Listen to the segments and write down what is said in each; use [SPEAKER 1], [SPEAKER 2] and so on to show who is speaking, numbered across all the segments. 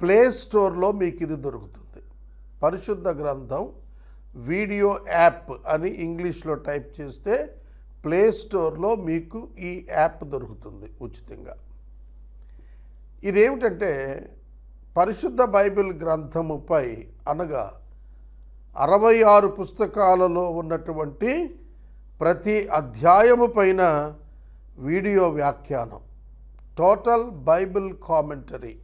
[SPEAKER 1] Play స్టోర్లో మీకు ఇది దొరుకుతుంది. పరిశుద్ధ గ్రంథం వీడియో యాప్ అని ఇంగ్లీష్లో టైప్ చేస్తే ప్లే స్టోర్లో మీకు ఈ యాప్ దొరుకుతుంది ఉచితంగా. ఇదేమిటంటే పరిశుద్ధ బైబిల్ గ్రంథముపై అనగా అరవై ఆరు పుస్తకాలలో ఉన్నటువంటి ప్రతి అధ్యాయము పైన వీడియో వ్యాఖ్యానం టోటల్ బైబిల్ కామెంటరీ.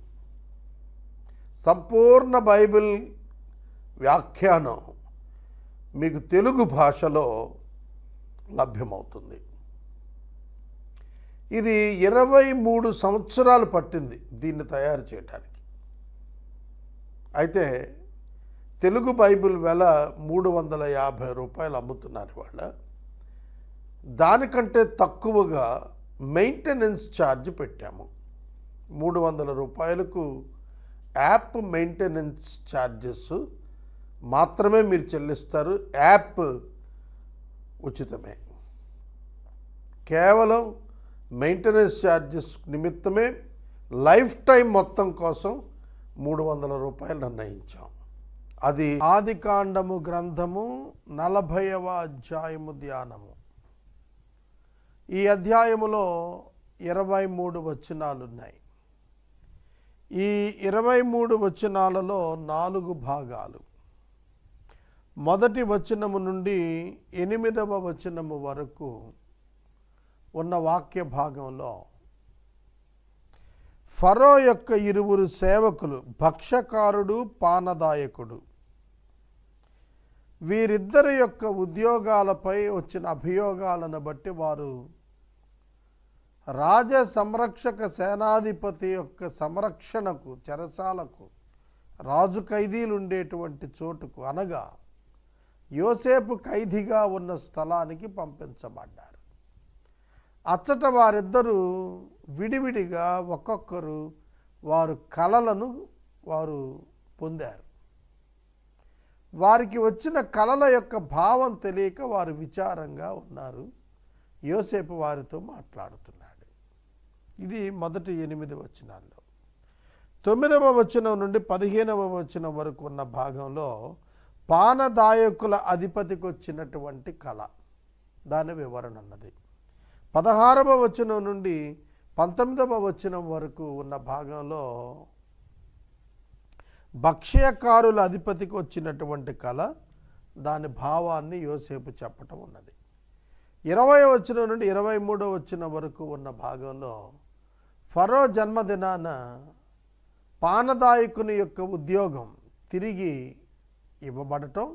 [SPEAKER 1] సంపూర్ణ బైబిల్ వ్యాఖ్యానం మీకు తెలుగు భాషలో లభ్యమవుతుంది. ఇది ఇరవై మూడు సంవత్సరాలు పట్టింది దీన్ని తయారు చేయడానికి అయితే తెలుగు బైబిల్ వెల మూడు వందల యాభై రూపాయలు అమ్ముతున్నారు వాళ్ళ దానికంటే తక్కువగా మెయింటెనెన్స్ ఛార్జ్ పెట్టాము. మూడు వందల రూపాయలకు యాప్ మెయింటెనెన్స్ ఛార్జెస్ మాత్రమే మీరు చెల్లిస్తారు. యాప్ ఉచితమే. కేవలం మెయింటెనెన్స్ ఛార్జెస్ నిమిత్తమే లైఫ్ టైం మొత్తం కోసం మూడు వందల రూపాయలు నిర్ణయించాం. అది ఆదికాండము గ్రంథము నలభైవ అధ్యాయము ధ్యానము. ఈ అధ్యాయములో ఇరవై మూడు వచనాలు ఉన్నాయి ఈ ఇరవై మూడు వచనాలలో నాలుగు భాగాలు. మొదటి వచనము నుండి ఎనిమిదవ వచనము వరకు ఉన్న వాక్య భాగంలో ఫరో యొక్క ఇరువురు సేవకులు భక్షకారుడు పానదాయకుడు. వీరిద్దరి యొక్క ఉద్యోగాలపై వచ్చిన అభియోగాలను బట్టి వారు రాజ సంరక్షక సేనాధిపతి యొక్క సంరక్షణకు చెరసాలకు రాజు ఖైదీలు ఉండేటువంటి చోటుకు అనగా యోసేపు ఖైదీగా ఉన్న స్థలానికి పంపించబడ్డారు. అచ్చట వారిద్దరూ విడివిడిగా ఒక్కొక్కరు వారు కలలను వారు పొందారు. వారికి వచ్చిన కళల యొక్క భావం తెలియక వారు విచారంగా ఉన్నారు. యోసేపు వారితో మాట్లాడుతున్నారు. ఇది మొదటి ఎనిమిది వచనాల్లో. తొమ్మిదవ వచనం నుండి పదిహేనవ వచనం వరకు ఉన్న భాగంలో పానదాయకుల అధిపతికి వచ్చినటువంటి కళ. దాని వివరణ ఉన్నది పదహారవ వచనం నుండి పంతొమ్మిదవ వచనం వరకు ఉన్న భాగంలో భక్ష్యకారుల అధిపతికి వచ్చినటువంటి కళ దాని భావాన్ని యోసేపు చెప్పటం ఉన్నది ఇరవై వచనం నుండి ఇరవై మూడో వచ్చిన వరకు ఉన్న భాగంలో ఫరో జన్మదినాన పానదాయకుని యొక్క ఉద్యోగం తిరిగి ఇవ్వబడటం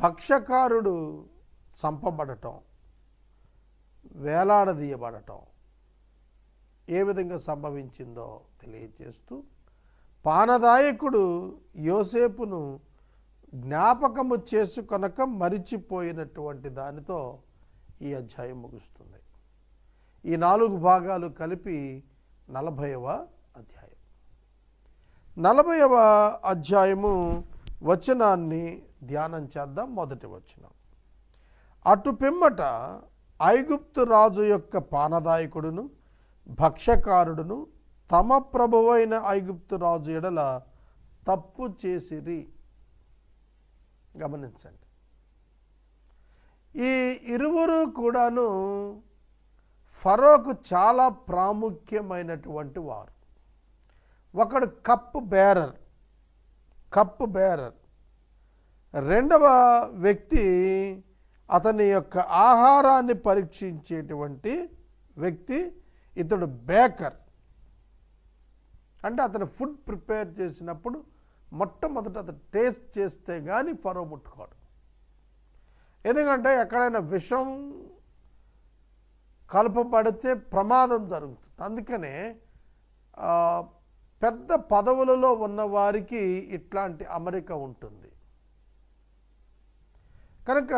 [SPEAKER 1] భక్ష్యకారుడు చంపబడటం వేలాడదీయబడటం ఏ విధంగా సంభవించిందో తెలియజేస్తూ పానదాయకుడు యోసేపును జ్ఞాపకము చేసుకొనక మరిచిపోయినటువంటి దానితో ఈ అధ్యాయం ముగుస్తుంది. ఈ నాలుగు భాగాలు కలిపి నలభైవ అధ్యాయం. నలభైవ అధ్యాయము వచనాన్ని ధ్యానం చేద్దాం మొదటి వచనం. అటు పిమ్మట ఐగుప్తు రాజు యొక్క పానదాయకుడును భక్ష్యకారుడును తమ ప్రభువైన ఐగుప్తు రాజు ఎడల తప్పు చేసిరి. గమనించండి. ఈ ఇరువురు కూడాను ఫరోకు చాలా ప్రాముఖ్యమైనటువంటి వారు. ఒకడు కప్పు బేరర్ కప్పు బేరర్. రెండవ వ్యక్తి అతని యొక్క ఆహారాన్ని పరీక్షించేటువంటి వ్యక్తి ఇతడు బేకర్. అంటే అతను ఫుడ్ ప్రిపేర్ చేసినప్పుడు మొట్టమొదట అతను టేస్ట్ చేస్తే కానీ ఫరో ముట్టుకోడు. ఎందుకంటే ఎక్కడైనా విషం కలపబడితే ప్రమాదం జరుగుతుంది. అందుకనే పెద్ద పదవులలో ఉన్న వారికి ఇట్లాంటి అమరిక ఉంటుంది. కనుక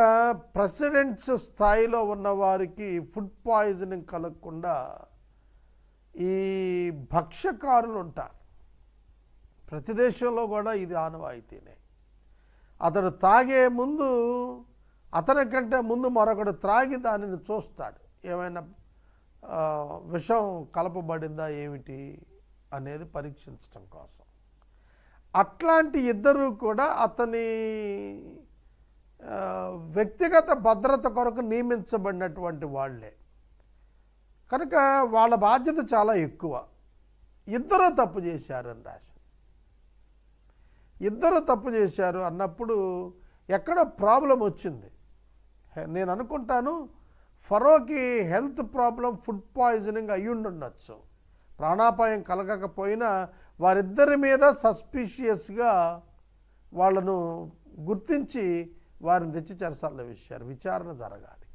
[SPEAKER 1] ప్రెసిడెంట్స్ స్థాయిలో ఉన్నవారికి ఫుడ్ పాయిజనింగ్ కలగకుండా ఈ భక్ష్యకారులు ఉంటారు. ప్రతి దేశంలో కూడా ఇది ఆనవాయితీనే. అతడు తాగే ముందు అతని కంటే ముందు మరొకడు త్రాగి దానిని చూస్తాడు. ఏమైనా విషం కలపబడిందా ఏమిటి అనేది పరీక్షించటం కోసం. అట్లాంటి ఇద్దరు కూడా అతని వ్యక్తిగత భద్రత కొరకు నియమించబడినటువంటి వాళ్ళే. కనుక వాళ్ళ బాధ్యత చాలా ఎక్కువ. ఇద్దరు తప్పు చేశారు అని రాశారు ఇద్దరు తప్పు చేశారు అన్నప్పుడు ఎక్కడ ప్రాబ్లం వచ్చింది. నేను అనుకుంటాను ఫరోకి హెల్త్ ప్రాబ్లం ఫుడ్ పాయిజనింగ్ అయ్యుండొచ్చు. ప్రాణాపాయం కలగకపోయినా వారిద్దరి మీద సస్పిషియస్గా వాళ్ళను గుర్తించి వారిని తెచ్చి చెరసాల్లో వేశారు విచారణ జరగాలి.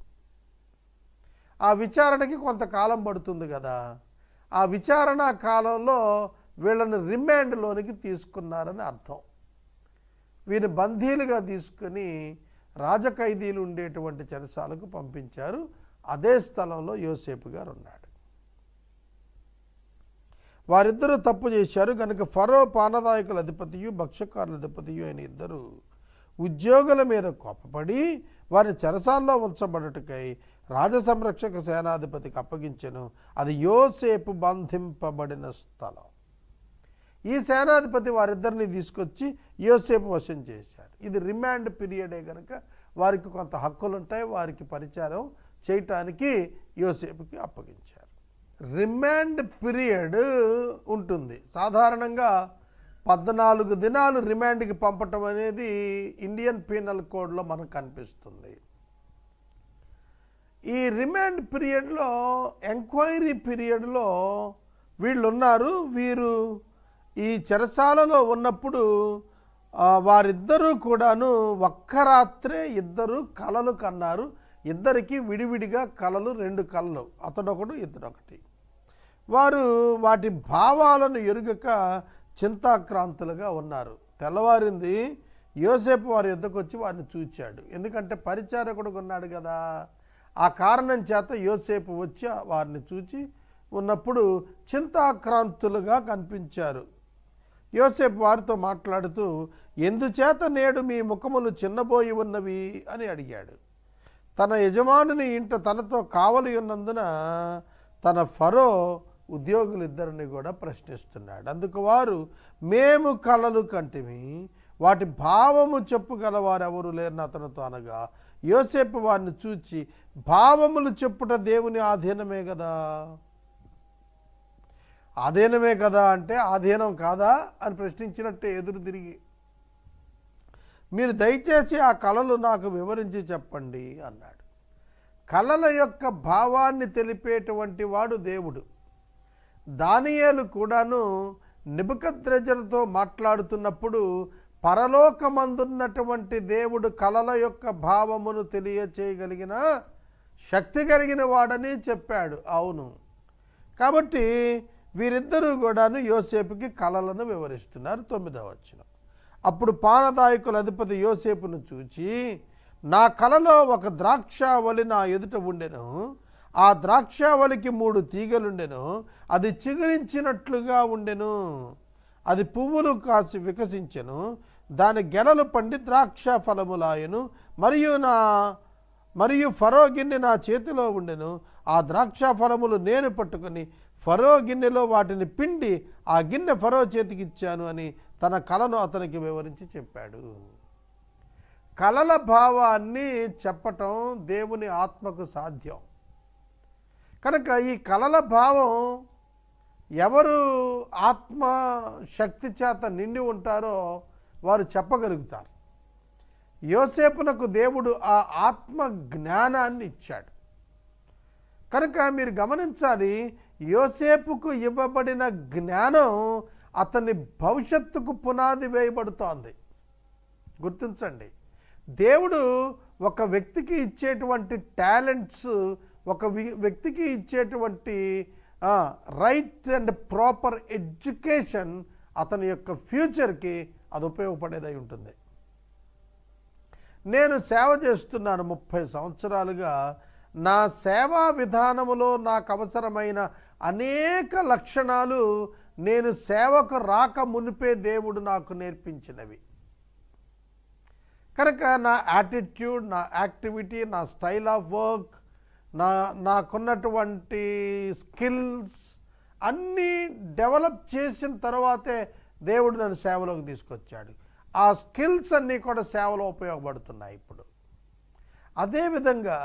[SPEAKER 1] ఆ విచారణకి కొంతకాలం పడుతుంది కదా. ఆ విచారణ కాలంలో వీళ్ళని రిమాండ్లోనికి తీసుకున్నారని అర్థం. వీరిని బందీలుగా తీసుకుని రాజఖైదీలు ఉండేటువంటి చెరసాలకు పంపించారు. అదే స్థలంలో యోసేపు గారు ఉన్నాడు. వారిద్దరూ తప్పు చేశారు. కనుక ఫరో పానదాయకుల అధిపతియు భక్షకారుల అధిపతియు అయిన ఇద్దరు ఉద్యోగుల మీద కోపపడి వారిని చెరసాల్లో ఉంచబడుటకై రాజసంరక్షక సేనాధిపతికి అప్పగించను. అది యోసేపు బంధింపబడిన స్థలం. ఈ సేనాధిపతి వారిద్దరిని తీసుకొచ్చి యోసేపు వశం చేశారు. ఇది రిమాండ్ పీరియడే కనుక వారికి కొంత హక్కులు ఉంటాయి వారికి పరిచారం చేయటానికి యోసేపుకి అప్పగించారు. రిమాండ్ పీరియడ్ ఉంటుంది. సాధారణంగా పద్నాలుగు దినాలు రిమాండ్కి పంపటం అనేది ఇండియన్ పీనల్ కోడ్లో మనకు కనిపిస్తుంది. ఈ రిమాండ్ పీరియడ్లో ఎంక్వైరీ పీరియడ్లో వీళ్ళు ఉన్నారు వీరు ఈ చెరసాలలో ఉన్నప్పుడు వారిద్దరూ కూడాను ఒక్క రాత్రే ఇద్దరు కలలు కన్నారు. ఇద్దరికి విడివిడిగా కలలు రెండు కలలు అతడొకడు ఇతడొకటి. వారు వాటి భావాలను ఎరుగక చింతాక్రాంతులుగా ఉన్నారు. తెల్లవారింది యోసేపు వారి యుద్ధకు వచ్చి వారిని చూచాడు. ఎందుకంటే పరిచారకుడు ఉన్నాడు కదా ఆ కారణం చేత యోసేపు వచ్చి వారిని చూచి ఉన్నప్పుడు చింతాక్రాంతులుగా కనిపించారు. యోసేపు వారితో మాట్లాడుతూ ఎందుచేత నేడు మీ ముఖములు చిన్నబోయి ఉన్నవి? అని అడిగాడు. తన యజమానుని ఇంట తనతో కావలి ఉన్నందున తన ఫరో ఉద్యోగులిద్దరిని కూడా ప్రశ్నిస్తున్నాడు. అందుకు వారు మేము కళలు కంటిమి వాటి భావము చెప్పగలవారు ఎవరు లేరని అతనితో అనగా యోసేపు వారిని చూచి భావములు చెప్పుట దేవుని ఆధీనమే కదా ఆధీనమే కదా అంటే ఆధీనం కాదా? అని ప్రశ్నించినట్టే ఎదురు తిరిగి మీరు దయచేసి ఆ కళలు నాకు వివరించి చెప్పండి అన్నాడు. కళల యొక్క భావాన్ని తెలిపేటువంటి వాడు దేవుడు. దానియేలు కూడాను నిబద్రజలతో మాట్లాడుతున్నప్పుడు పరలోకమందున్నటువంటి దేవుడు కళల యొక్క భావమును తెలియచేయగలిగిన శక్తి కలిగిన వాడని చెప్పాడు. అవును. కాబట్టి వీరిద్దరూ కూడాను యోసేపుకి కళలను వివరిస్తున్నారు తొమ్మిదవ వచ్చిన అప్పుడు పానదాయకుల అధిపతి యోసేపును చూచి నా కలలో ఒక ద్రాక్షావళి నా ఎదుట ఉండెను. ఆ ద్రాక్షావళికి మూడు తీగలుండెను. అది చిగురించినట్లుగా ఉండెను. అది పువ్వులు కాసి వికసించెను. దాని గెలలు పండి ద్రాక్ష ఫలములాయను మరియు నా మరియు ఫరో గిన్నె నా చేతిలో ఉండెను. ఆ ద్రాక్ష ఫలములు నేను పట్టుకొని ఫరో గిన్నెలో వాటిని పిండి ఆ గిన్నె ఫరో చేతికి ఇచ్చాను అని తన కళను అతనికి వివరించి చెప్పాడు. కలల భావాన్ని చెప్పటం దేవుని ఆత్మకు సాధ్యం. కనుక ఈ కళల భావం ఎవరు ఆత్మ శక్తి చేత నిండి ఉంటారో వారు చెప్పగలుగుతారు. యోసేపునకు దేవుడు ఆ ఆత్మ జ్ఞానాన్ని ఇచ్చాడు. కనుక మీరు గమనించాలి యోసేపుకు ఇవ్వబడిన జ్ఞానం అతని భవిష్యత్తుకు పునాది వేయబడుతోంది. గుర్తించండి. దేవుడు ఒక వ్యక్తికి ఇచ్చేటువంటి టాలెంట్స్ ఒక వ్యక్తికి ఇచ్చేటువంటి రైట్ అండ్ ప్రాపర్ ఎడ్యుకేషన్ అతని యొక్క ఫ్యూచర్కి అది ఉపయోగపడేదై ఉంటుంది. నేను సేవ చేస్తున్నాను ముప్పై సంవత్సరాలుగా. నా సేవా విధానములో నాకు అవసరమైన అనేక లక్షణాలు నేను సేవకు రాక మునిపే దేవుడు నాకు నేర్పించినవి. కనుక నా యాటిట్యూడ్ నా యాక్టివిటీ నా స్టైల్ ఆఫ్ వర్క్ నా నాకున్నటువంటి స్కిల్స్ అన్నీ డెవలప్ చేసిన తర్వాతే దేవుడు నన్ను సేవలోకి తీసుకొచ్చాడు. ఆ స్కిల్స్ అన్నీ కూడా సేవలో ఉపయోగపడుతున్నాయి ఇప్పుడు. అదేవిధంగా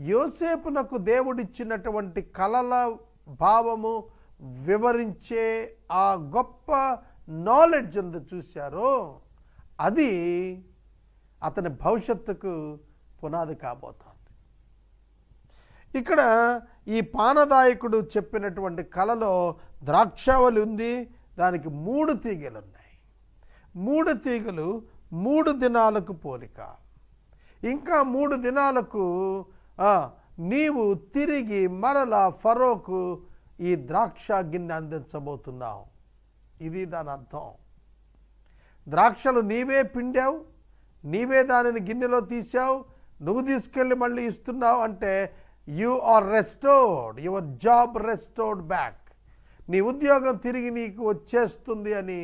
[SPEAKER 1] యోసేపునకు దేవుడిచ్చినటువంటి కలల భావము వివరించే ఆ గొప్ప నాలెడ్జ్ ఉంది చూశారో అది అతని భవిష్యత్తుకు పునాది కాబోతోంది. ఇక్కడ ఈ పానదాయకుడు చెప్పినటువంటి కళలో ద్రాక్షావళి ఉంది దానికి మూడు తీగలు ఉన్నాయి మూడు తీగలు మూడు దినాలకు పోలిక. ఇంకా మూడు దినాలకు నీవు తిరిగి మరలా ఫరోకు ఈ ద్రాక్ష గిన్నె అందించబోతున్నావు. ఇది దాని అర్థం. ద్రాక్షలు నీవే పిండావు నీవే దానిని గిన్నెలో తీసావు నువ్వు తీసుకెళ్ళి మళ్ళీ ఇస్తున్నావు అంటే you are restored your job restored back నీ ఉద్యోగం తిరిగి నీకు వచ్చేస్తుంది అని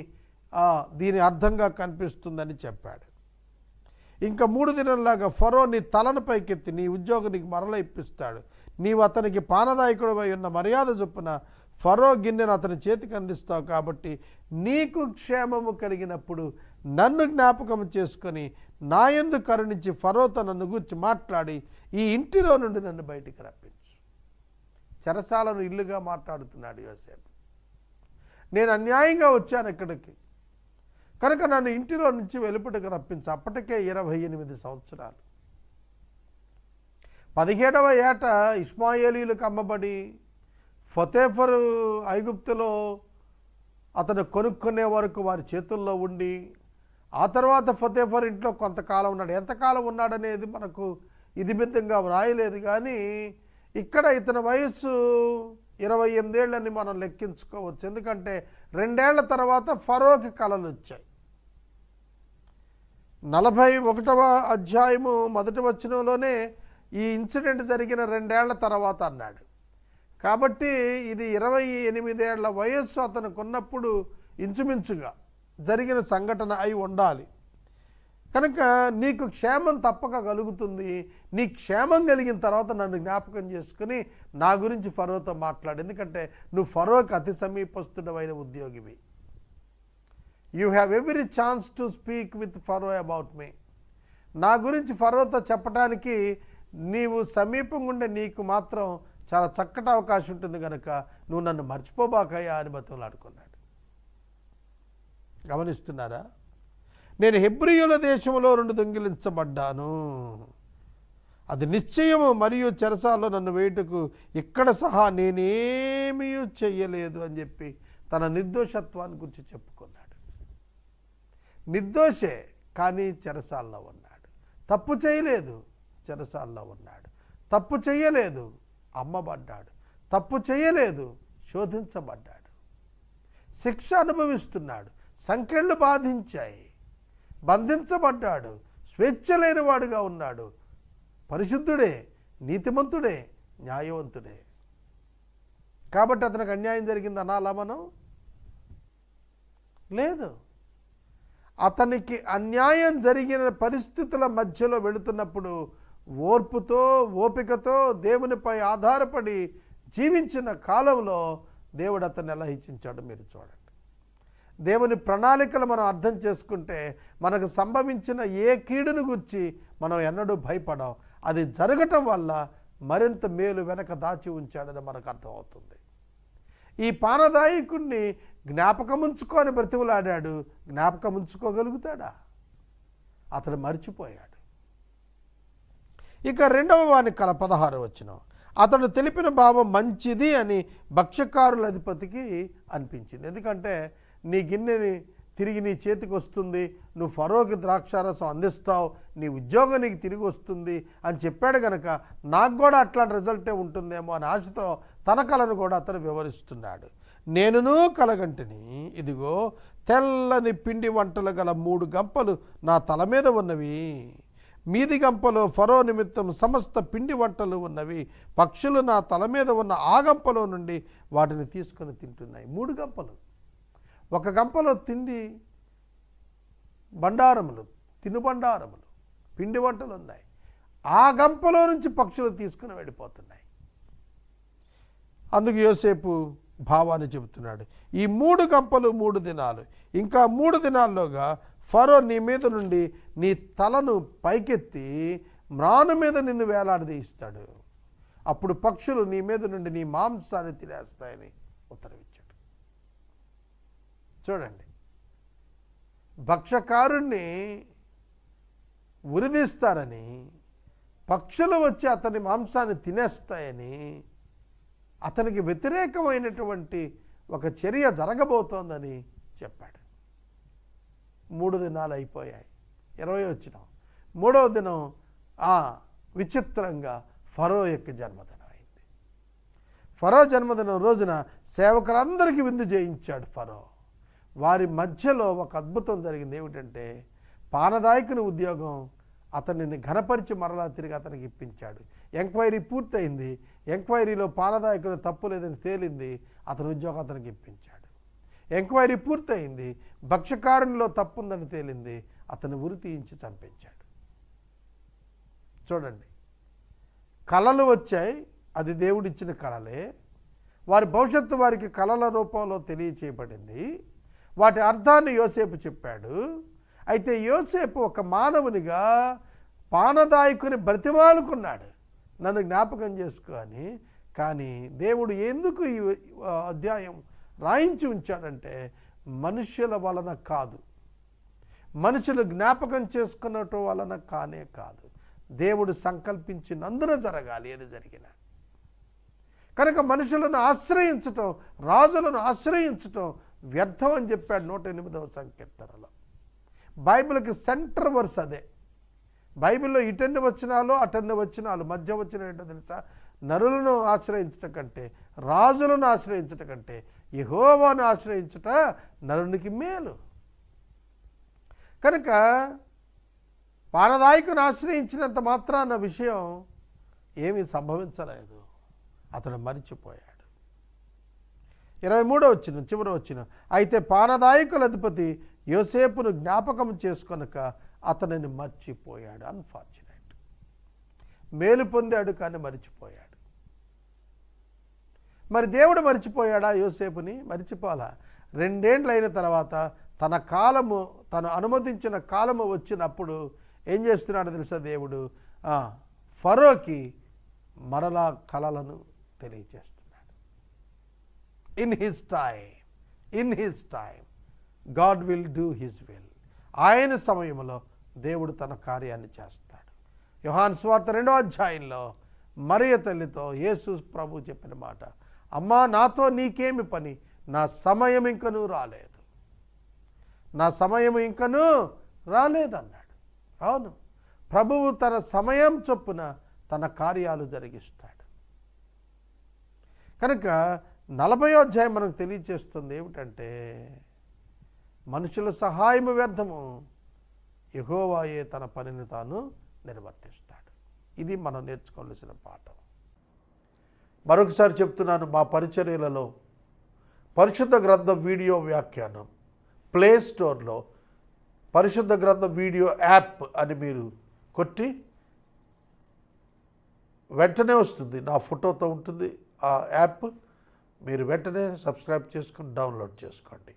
[SPEAKER 1] దీని అర్థంగా కనిపిస్తుందని చెప్పాడు. ఇంకా మూడు దినంలాగా ఫరో నీ తలను పైకెత్తి నీ ఉద్యోగం నీకు మరల ఇప్పిస్తాడు. నీవు అతనికి పానదాయకుడు ఉన్న మర్యాద చొప్పున ఫరో గిన్నెను అతని చేతికి అందిస్తావు కాబట్టి నీకు క్షేమము కలిగినప్పుడు నన్ను జ్ఞాపకం చేసుకొని నా యందు కరుణించి ఫరోతో నన్ను గురించి మాట్లాడి ఈ ఇంటిలో నుండి నన్ను బయటికి రప్పించు. చెరసాలను ఇల్లుగా మాట్లాడుతున్నాడు యోసేపు. నేను అన్యాయంగా వచ్చాను ఇక్కడికి. కనుక నన్ను ఇంటిలో నుంచి వెలుపటికి రప్పించు. అప్పటికే ఇరవై ఎనిమిది సంవత్సరాలు. పదిహేడవ ఏట ఇస్మాయేలీలు కమ్మబడి ఫతేఫరు ఐగుప్తులో అతను కొనుక్కునే వరకు వారి చేతుల్లో ఉండి ఆ తర్వాత ఫతేఫర్ ఇంట్లో కొంతకాలం ఉన్నాడు. ఎంతకాలం ఉన్నాడనేది మనకు ఇది వ్రాయలేదు కానీ ఇక్కడ ఇతని వయస్సు ఇరవై ఎనిమిదేళ్ళని మనం లెక్కించుకోవచ్చు. ఎందుకంటే రెండేళ్ళ తర్వాత ఫరోకి కళలు వచ్చాయి. నలభై ఒకటవ అధ్యాయము మొదటి వచనంలోనే ఈ ఇన్సిడెంట్ జరిగిన రెండేళ్ళ తర్వాత అన్నాడు. కాబట్టి ఇది ఇరవై ఎనిమిదేళ్ళ వయస్సు అతనుకున్నప్పుడు ఇంచుమించుగా జరిగిన సంఘటన అయి ఉండాలి. కనుక నీకు క్షేమం తప్పక కలుగుతుంది. నీ క్షేమం కలిగిన తర్వాత నన్ను జ్ఞాపకం చేసుకుని నా గురించి ఫరోతో మాట్లాడు. ఎందుకంటే నువ్వు ఫరోకి అతి సమీపస్తుడమైన ఉద్యోగివి. You have every chance to speak with Pharaoh about me నా గురించి ఫరోతో చెప్పడానికి నీవు సమీపంగా ఉండే నీకు మాత్రం చాలా చక్కటి అవకాశం ఉంటుంది కనుక నువ్వు నన్ను మర్చిపోబాకయ్యా అని బతులాడుకున్నాడు గమనిస్తున్నారా? నేను హెబ్రియుల దేశంలో రెండు దొంగిలించబడ్డాను. అది నిశ్చయము మరియు చెరసాల్లో నన్ను వేటుకు ఇక్కడ సహా నేనేమీ చెయ్యలేదు అని చెప్పి తన నిర్దోషత్వాన్ని గురించి చెప్పుకున్నాడు. నిర్దోషే కానీ చెరసాల్లో ఉన్నాడు. తప్పు చేయలేదు. చెరసాల్లో ఉన్నాడు. తప్పు చేయలేదు అమ్మబడ్డాడు. తప్పు చేయలేదు శోధించబడ్డాడు. శిక్ష అనుభవిస్తున్నాడు సంఖ్యలు బాధించాయి. బంధించబడ్డాడు స్వేచ్ఛ లేనివాడుగా ఉన్నాడు. పరిశుద్ధుడే నీతిమంతుడే న్యాయవంతుడే. కాబట్టి అతనికి అన్యాయం జరిగింది అనాలా మనం? లేదు. అతనికి అన్యాయం జరిగిన పరిస్థితుల మధ్యలో వెళుతున్నప్పుడు ఓర్పుతో ఓపికతో దేవునిపై ఆధారపడి జీవించిన కాలంలో దేవుడు అతన్ని ఎలా మీరు చూడండి. దేవుని ప్రణాళికలు మనం అర్థం చేసుకుంటే మనకు సంభవించిన ఏ కీడును గురించి మనం ఎన్నడూ భయపడం అది జరగటం వల్ల మరింత మేలు వెనక దాచి ఉంచాడని మనకు అర్థమవుతుంది. ఈ పానదాయకుణ్ణి జ్ఞాపకముంచుకొని బ్రతిమలాడాడు జ్ఞాపకముంచుకోగలుగుతాడా? అతడు మర్చిపోయాడు. ఇక రెండవ వాని కల పదహారు వచ్చిన. అతడు తెలిపిన భావం మంచిది అని భక్ష్యకారుల అధిపతికి అనిపించింది. ఎందుకంటే నీ గిన్నెని తిరిగి నీ చేతికి వస్తుంది నువ్వు ఫరోకి ద్రాక్షారసం అందిస్తావు నీ ఉద్యోగం నీకు తిరిగి వస్తుంది అని చెప్పాడు కనుక నాకు కూడా అట్లాంటి రిజల్టే ఉంటుందేమో అని ఆశతో తన కలను కూడా అతను వివరిస్తున్నాడు. నేనును కలగంటిని ఇదిగో తెల్లని పిండి వంటలు గల మూడు గంపలు నా తల మీద ఉన్నవి. మీది గంపలో ఫరో నిమిత్తం సమస్త పిండి వంటలు ఉన్నవి. పక్షులు నా తల మీద ఉన్న ఆ గంపలో నుండి వాటిని తీసుకొని తింటున్నాయి. మూడు గంపలు. ఒక గంపలో తిండి బండారములు తినుబండారములు పిండి వంటలు ఉన్నాయి. ఆ గంపలో నుంచి పక్షులు తీసుకుని వెళ్ళిపోతున్నాయి. అందుకు యోసేపు భావాన్ని చెబుతున్నాడు. ఈ మూడు గంపలు మూడు దినాలు. ఇంకా మూడు దినాల్లోగా ఫరో నీ మీద నుండి నీ తలను పైకెత్తి మ్రాను మీద నిన్ను వేలాడదీయిస్తాడు. అప్పుడు పక్షులు నీ మీద నుండి నీ మాంసాన్ని తినేస్తాయని ఉత్తరవిచ్చాడు. చూడండి. భక్షకారుణ్ణి ఉరిదీస్తారని పక్షులు వచ్చి అతని మాంసాన్ని తినేస్తాయని అతనికి వ్యతిరేకమైనటువంటి ఒక చర్య జరగబోతోందని చెప్పాడు. మూడు దినాలు అయిపోయాయి. ఇరవై వచ్చిన. మూడవ దినం ఆ విచిత్రంగా ఫరో యొక్క జన్మదినం అయింది. ఫరో జన్మదినం రోజున సేవకులందరికీ విందు చేయించాడు ఫరో. వారి మధ్యలో ఒక అద్భుతం జరిగింది. ఏమిటంటే పానదాయకుని ఉద్యోగం అతనిని ఘనపరిచి మరలా తిరిగి అతనికి ఇప్పించాడు. ఎంక్వైరీ పూర్తయింది. ఎంక్వైరీలో పానదాయకుని తప్పు లేదని తేలింది. అతని ఉద్యోగం అతనికి ఇప్పించాడు. ఎంక్వైరీ పూర్తయింది భక్ష్యకారునిలో తప్పు ఉందని తేలింది అతను ఉరి తీయించి చంపించాడు. చూడండి కళలు వచ్చాయి అది దేవుడిచ్చిన కళలే. వారి భవిష్యత్తు వారికి కళల రూపంలో తెలియచేయబడింది. వాటి అర్థాన్ని యోసేపు చెప్పాడు. అయితే యోసేపు ఒక మానవునిగా పానదాయకుని బ్రతిమాలుకున్నాడు. నన్ను జ్ఞాపకం చేసుకో అని. కానీ దేవుడు ఎందుకు ఈ అధ్యాయం రాయించి ఉంచాడంటే మనుషుల వలన కాదు. మనుషులు జ్ఞాపకం చేసుకున్నట్టు వలన కానే కాదు. దేవుడు సంకల్పించినందున జరగాలి అది జరిగిన. కనుక మనుషులను ఆశ్రయించటం రాజులను ఆశ్రయించటం వ్యర్థం అని చెప్పాడు నూట ఎనిమిదవ సంకీర్తనలో. బైబిల్కి సెంటర్ వర్స్ అదే. బైబిల్లో ఇటన్ని వచ్చినాలో అటన్ని వచ్చినాలు మధ్య వచ్చిన ఏంటో తెలుసా? నరులను ఆశ్రయించటం కంటే రాజులను ఆశ్రయించటం కంటే యహోవాను ఆశ్రయించుట నరునికి మేలు. కనుక పానదాయకుని ఆశ్రయించినంత మాత్రాన విషయం ఏమీ సంభవించలేదు. అతడు మరిచిపోయాడు. ఇరవై మూడో వచ్చిన చివరి వచ్చిన అయితే పానదాయకుల అధిపతి యోసేపును జ్ఞాపకం చేసుకొనక అతనిని మర్చిపోయాడు. అన్ఫార్చునేట్ మేలు పొందాడు కానీ మరిచిపోయాడు. మరి దేవుడు మరిచిపోయాడా? యోసేపుని మరిచిపోలా రెండేండ్లు అయిన తర్వాత తన కాలము తను అనుమతించిన కాలము వచ్చినప్పుడు ఏం చేస్తున్నాడు తెలుసా దేవుడు? ఫరోకి మరలా కలలను తెలియజేస్తున్నాడు. In his time in his time God will do his will ఆయన సమయంలో దేవుడు తన కార్యాన్ని చేస్తాడు. యోహాన్ స్వార్థ రెండో అధ్యాయంలో మరియ తల్లితో యేసు ప్రభు చెప్పిన మాట అమ్మా నాతో నీకేమి పని? నా సమయం ఇంకనూ రాలేదు. నా సమయం ఇంకనూ రాలేదన్నాడు. అవును. ప్రభువు తన సమయం చొప్పున తన కార్యాలు జరిగిస్తాడు. కనుక నలభై అధ్యాయం మనకు తెలియచేస్తుంది ఏమిటంటే మనుషుల సహాయము వ్యర్థము యహోవాయే తన పనిని తాను నిర్వర్తిస్తాడు. ఇది మనం నేర్చుకోవలసిన పాఠం. మరొకసారి చెప్తున్నాను మా పరిచర్యలలో పరిశుద్ధ గ్రంథం వీడియో వ్యాఖ్యానం ప్లే స్టోర్లో పరిశుద్ధ గ్రంథం వీడియో యాప్ అని మీరు కొట్టి వెంటనే వస్తుంది. నా ఫోటోతో ఉంటుంది. ఆ యాప్ మీరు వెంటనే సబ్స్క్రైబ్ చేసుకుని డౌన్లోడ్ చేసుకోండి.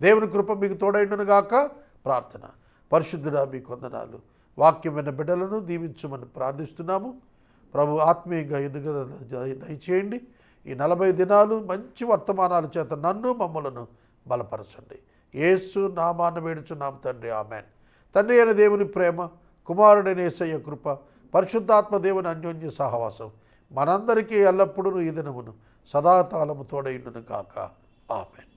[SPEAKER 1] దేవుని కృప మీకు తోడైండును గాక. ప్రార్థన. పరిశుద్ధుడా మీకు వందనాలు. వాక్యం విన్న బిడ్డలను దీవించమని ప్రార్థిస్తున్నాము. ప్రభు ఆత్మీయంగా ఎదుగు దయచేయండి. ఈ నలభై దినాలు మంచి వర్తమానాల చేత నన్ను మమ్మలను బలపరచండి. ఏసు నామాన్ని వేడుచున్నాం తండ్రి. ఆమెన్. తండ్రి అయిన దేవుని ప్రేమ కుమారుడైన ఏసయ్య కృప పరిశుద్ధాత్మ దేవుని అన్యోన్య సహవాసం మనందరికీ ఎల్లప్పుడూ ఈ దినమును సదాకాలము తోడైండును కాక ఆమెన్.